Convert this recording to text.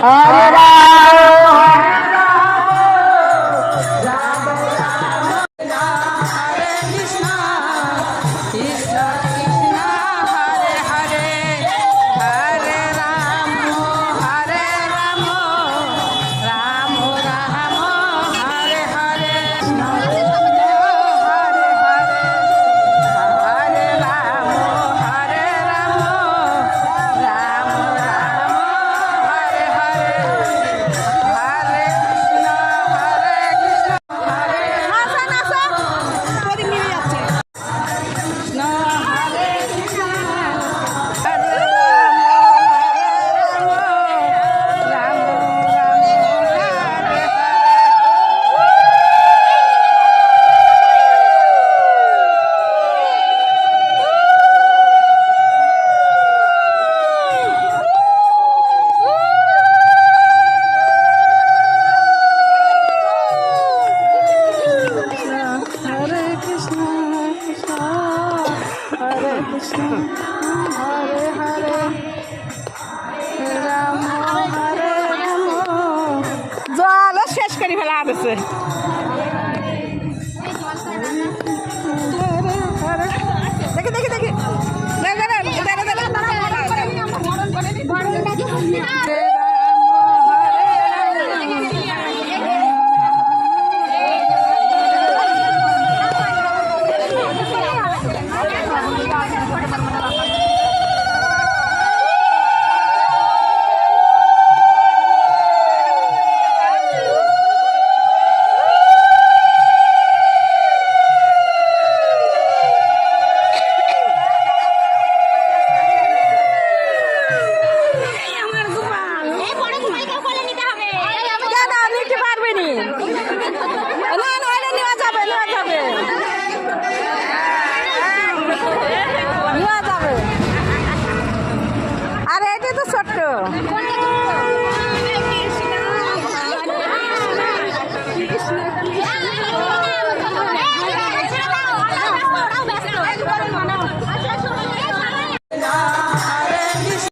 Ahora Krishna. Hare Hare. Ram হরে রাম জল শেষ করে ফেলা হয়েছে তো